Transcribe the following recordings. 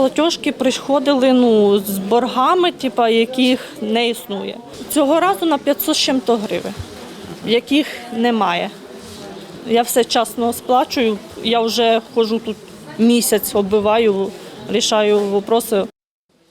Платіжки приходили ну, з боргами, типу, яких не існує. Цього разу на 500 з чим-то гривень, яких немає. Я все часно сплачую, я вже ходжу тут місяць, оббиваю, рішаю вопроси.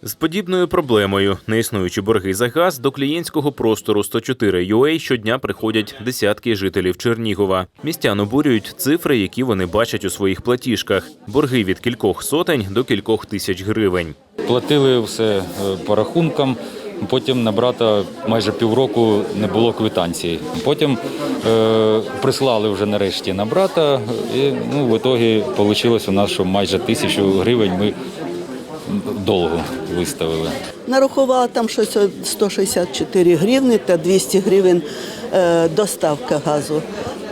З подібною проблемою неіснуючі борги за газ до клієнтського простору 104 UA щодня приходять десятки жителів Чернігова. Містян обурюють цифри, які вони бачать у своїх платіжках. Борги від кількох сотень до кількох тисяч гривень. Платили все е, по рахункам. Потім на брата майже півроку не було квитанції. Потім е, прислали вже нарешті на брата, і ну, в ітогі вийшло у нас, що майже тисячу гривень ми долгу виставили. Нарахувала там щось 164 гривні та 200 гривень е, доставка газу.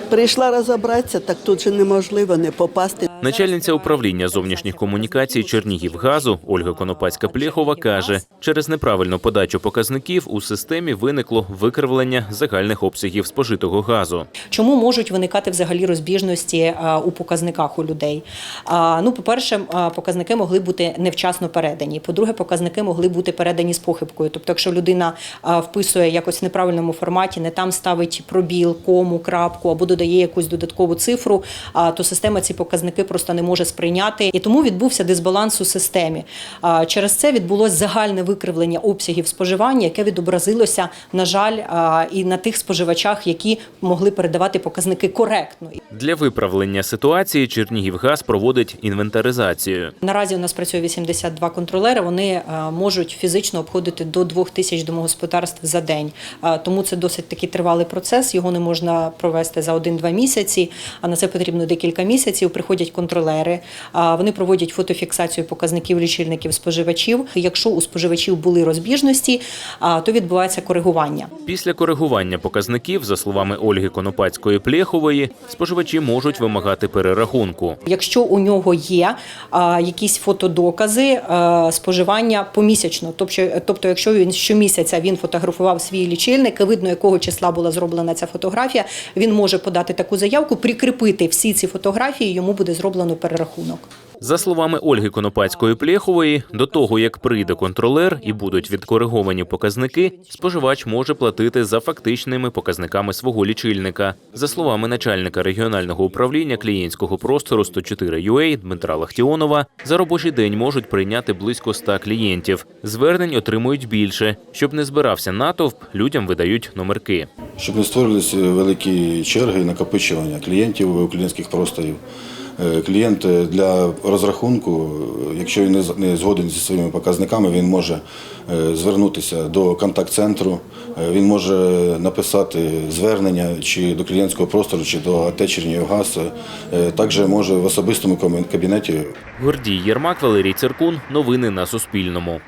Прийшла розібратися, так тут же неможливо не попасти. Начальниця управління зовнішніх комунікацій Чернігівгазу Ольга Конопацька-Плєхова каже, через неправильну подачу показників у системі виникло викривлення загальних обсягів спожитого газу. Чому можуть виникати взагалі розбіжності е, у показниках у людей? Ну, по-перше, е, показники могли бути невчасно передані. По-друге, показники могли бути передані з похибкою. Тобто, якщо людина вписує якось в неправильному форматі, не там ставить пробіл, кому, крапку або додає якусь додаткову цифру, то система ці показники просто не може сприйняти. І тому відбувся дисбаланс у системі. Через це відбулось загальне викривлення обсягів споживання, яке відобразилося, на жаль, і на тих споживачах, які могли передавати показники коректно. Для виправлення ситуації Чернігівгаз проводить інвентаризацію. Наразі у нас працює 82 контролери. Вони е, можуть фізично обходити до 2 тисяч домогосподарств за день. Е, Тому це досить такий тривалий процес. Його не можна провести за один-два місяці. А на це потрібно декілька місяців. Приходять контролери. Вони проводять фотофіксацію показників лічильників споживачів. Якщо у споживачів були розбіжності, то відбувається коригування. Після коригування показників, за словами Ольги Конопацької-Плєхової, споживачі можуть вимагати перерахунку. Якщо у нього є якісь фотодокази споживання помісячно, тобто, тобто, якщо він щомісяця він фотографував свій лічильник, і видно, якого числа була зроблена ця фотографія, він може подати таку заявку, прикріпити всі ці фотографії, йому буде зроблено перерахунок. За словами Ольги Конопацької-Плєхової, до того як прийде контролер і будуть відкориговані показники, споживач може платити за фактичними показниками свого лічильника. За словами начальника регіонального управління клієнтського простору 104 UA Дмитра Лахтіонова, за робочий день можуть прийняти близько 100 клієнтів. Звернень отримують більше. Щоб не збирався натовп, людям видають номерки. щоб не створювалися великі черги накопичування клієнтів у клієнтських просторів. Е, Клієнт е, для розрахунку, е, якщо він не згоден зі своїми показниками, він може звернутися до контакт-центру, він може написати звернення чи до клієнтського простору, чи до АТ Чернігівгаз. Е, Також може в особистому кабінеті Гордій Єрмак, Валерій Циркун. Новини на Суспільному.